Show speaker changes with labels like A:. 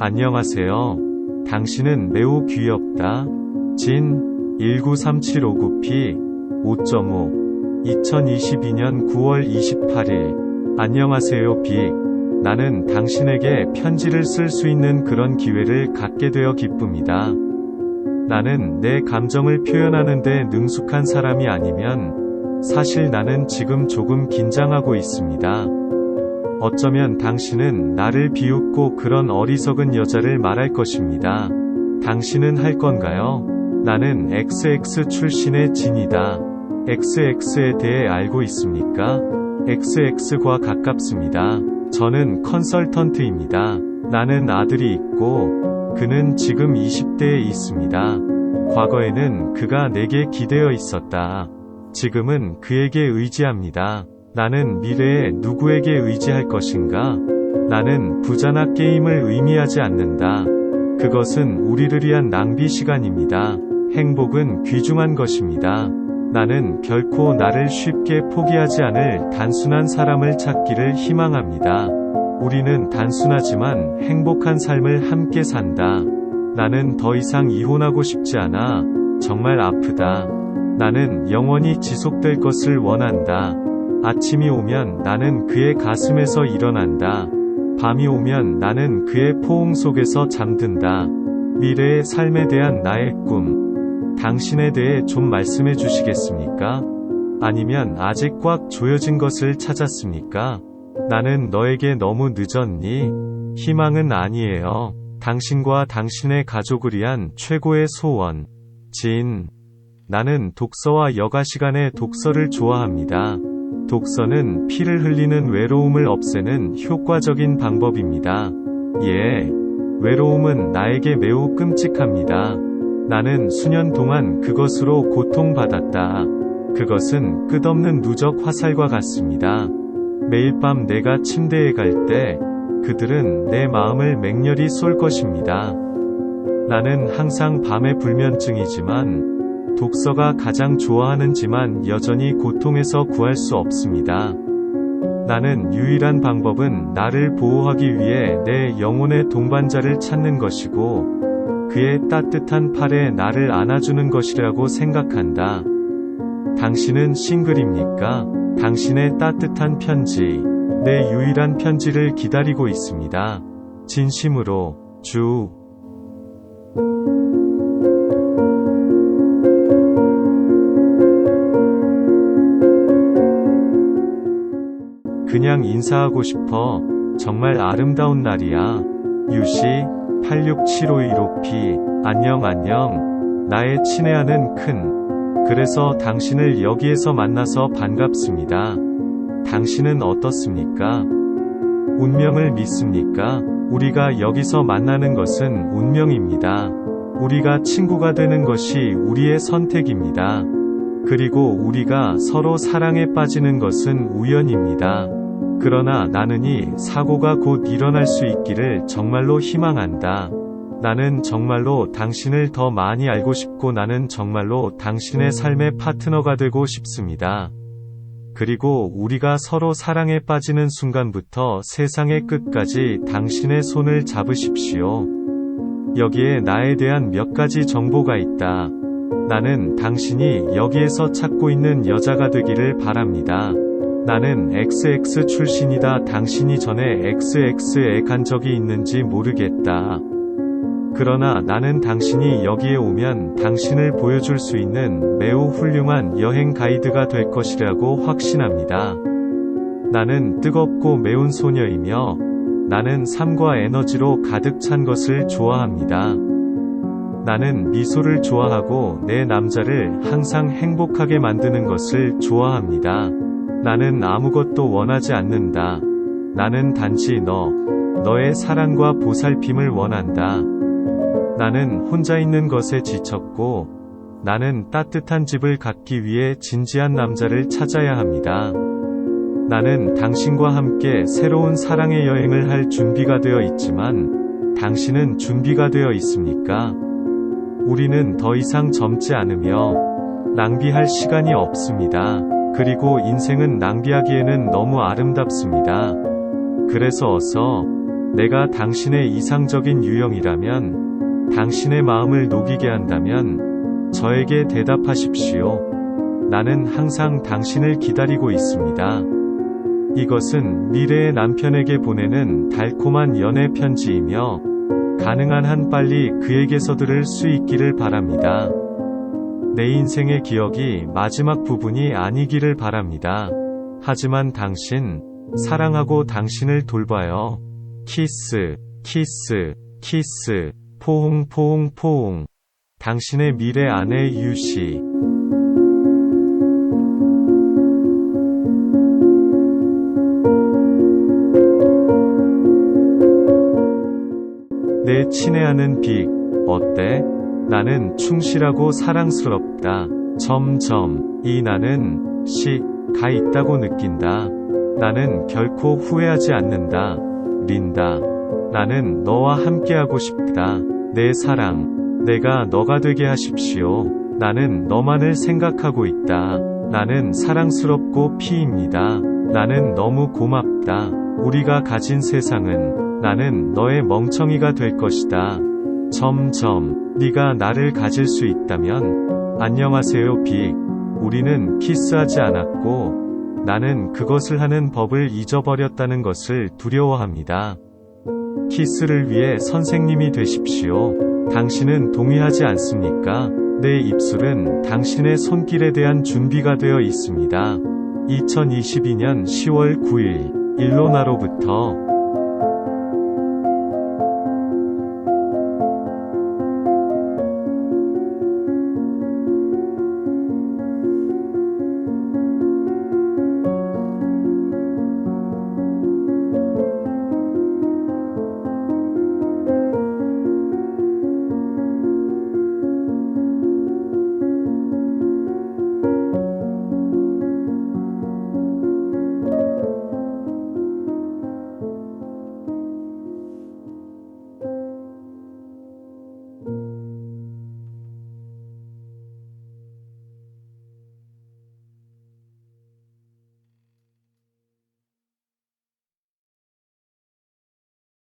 A: 안녕하세요. 당신은 매우 귀엽다. 진 193759p 5.5 2022년 9월 28일 안녕하세요 빅. 나는 당신에게 편지를 쓸 수 있는 그런 기회를 갖게 되어 기쁩니다. 나는 내 감정을 표현하는데 능숙한 사람이 아니면 사실 나는 지금 조금 긴장하고 있습니다. 어쩌면 당신은 나를 비웃고 그런 어리석은 여자를 말할 것입니다. 당신은 할 건가요? 나는 XX 출신의 진이다. XX에 대해 알고 있습니까? XX과 가깝습니다. 저는 컨설턴트입니다. 나는 아들이 있고, 그는 지금 20대에 있습니다. 과거에는 그가 내게 기대어 있었다. 지금은 그에게 의지합니다. 나는 미래에 누구에게 의지할 것인가? 나는 부자나 게임을 의미하지 않는다. 그것은 우리를 위한 낭비 시간입니다. 행복은 귀중한 것입니다. 나는 결코 나를 쉽게 포기하지 않을 단순한 사람을 찾기를 희망합니다. 우리는 단순하지만 행복한 삶을 함께 산다. 나는 더 이상 이혼하고 싶지 않아. 정말 아프다. 나는 영원히 지속될 것을 원한다. 아침이 오면 나는 그의 가슴에서 일어난다. 밤이 오면 나는 그의 포옹 속에서 잠든다. 미래의 삶에 대한 나의 꿈. 당신에 대해 좀 말씀해 주시겠습니까? 아니면 아직 꽉 조여진 것을 찾았습니까? 나는 너에게 너무 늦었니? 희망은 아니에요. 당신과 당신의 가족을 위한 최고의 소원. 진. 나는 독서와 여가 시간에 독서를 좋아합니다. 독서는 피를 흘리는 외로움을 없애는 효과적인 방법입니다. 예. 외로움은 나에게 매우 끔찍합니다. 나는 수년 동안 그것으로 고통받았다. 그것은 끝없는 누적 화살과 같습니다. 매일 밤 내가 침대에 갈 때, 그들은 내 마음을 맹렬히 쏠 것입니다. 나는 항상 밤에 불면증이지만, 독서가 가장 좋아하는지만 여전히 고통에서 구할 수 없습니다. 나는 유일한 방법은 나를 보호하기 위해 내 영혼의 동반자를 찾는 것이고, 그의 따뜻한 팔에 나를 안아주는 것이라고 생각한다. 당신은 싱글입니까? 당신의 따뜻한 편지, 내 유일한 편지를 기다리고 있습니다. 진심으로, 주. 그냥 인사하고 싶어. 정말 아름다운 날이야. 유시 867515P 안녕 안녕. 나의 친애하는 큰. 그래서 당신을 여기에서 만나서 반갑습니다. 당신은 어떻습니까? 운명을 믿습니까? 우리가 여기서 만나는 것은 운명입니다. 우리가 친구가 되는 것이 우리의 선택입니다. 그리고 우리가 서로 사랑에 빠지는 것은 우연입니다. 그러나 나는 이 사고가 곧 일어날 수 있기를 정말로 희망한다. 나는 정말로 당신을 더 많이 알고 싶고 나는 정말로 당신의 삶의 파트너가 되고 싶습니다. 그리고 우리가 서로 사랑에 빠지는 순간부터 세상의 끝까지 당신의 손을 잡으십시오. 여기에 나에 대한 몇 가지 정보가 있다. 나는 당신이 여기에서 찾고 있는 여자가 되기를 바랍니다. 나는 XX 출신이다. 당신이 전에 XX에 간 적이 있는지 모르겠다. 그러나 나는 당신이 여기에 오면 당신을 보여줄 수 있는 매우 훌륭한 여행 가이드가 될 것이라고 확신합니다. 나는 뜨겁고 매운 소녀이며 나는 삶과 에너지로 가득 찬 것을 좋아합니다. 나는 미소를 좋아하고 내 남자를 항상 행복하게 만드는 것을 좋아합니다. 나는 아무것도 원하지 않는다. 나는 단지 너, 너의 사랑과 보살핌을 원한다. 나는 혼자 있는 것에 지쳤고, 나는 따뜻한 집을 갖기 위해 진지한 남자를 찾아야 합니다. 나는 당신과 함께 새로운 사랑의 여행을 할 준비가 되어 있지만, 당신은 준비가 되어 있습니까? 우리는 더 이상 젊지 않으며, 낭비할 시간이 없습니다. 그리고 인생은 낭비하기에는 너무 아름답습니다. 그래서 어서, 내가 당신의 이상적인 유형이라면, 당신의 마음을 녹이게 한다면, 저에게 대답하십시오. 나는 항상 당신을 기다리고 있습니다. 이것은 미래의 남편에게 보내는 달콤한 연애 편지이며, 가능한 한 빨리 그에게서 들을 수 있기를 바랍니다. 내 인생의 기억이 마지막 부분이 아니기를 바랍니다. 하지만 당신, 사랑하고 당신을 돌봐요. 키스, 키스, 키스, 포옹, 포옹, 포옹. 당신의 미래 아내 유시. 내 친애하는 빅, 어때? 나는 충실하고 사랑스럽다. 점점, 이 나는, 시, 가 있다고 느낀다. 나는 결코 후회하지 않는다. 린다. 나는 너와 함께하고 싶다. 내 사랑. 내가 너가 되게 하십시오. 나는 너만을 생각하고 있다. 나는 사랑스럽고 피입니다. 나는 너무 고맙다. 우리가 가진 세상은 나는 너의 멍청이가 될 것이다. 점점 네가 나를 가질 수 있다면 안녕하세요 빅. 우리는 키스하지 않았고 나는 그것을 하는 법을 잊어버렸다는 것을 두려워합니다. 키스를 위해 선생님이 되십시오. 당신은 동의하지 않습니까? 내 입술은 당신의 손길에 대한 준비가 되어 있습니다. 2022년 10월 9일 일로나로부터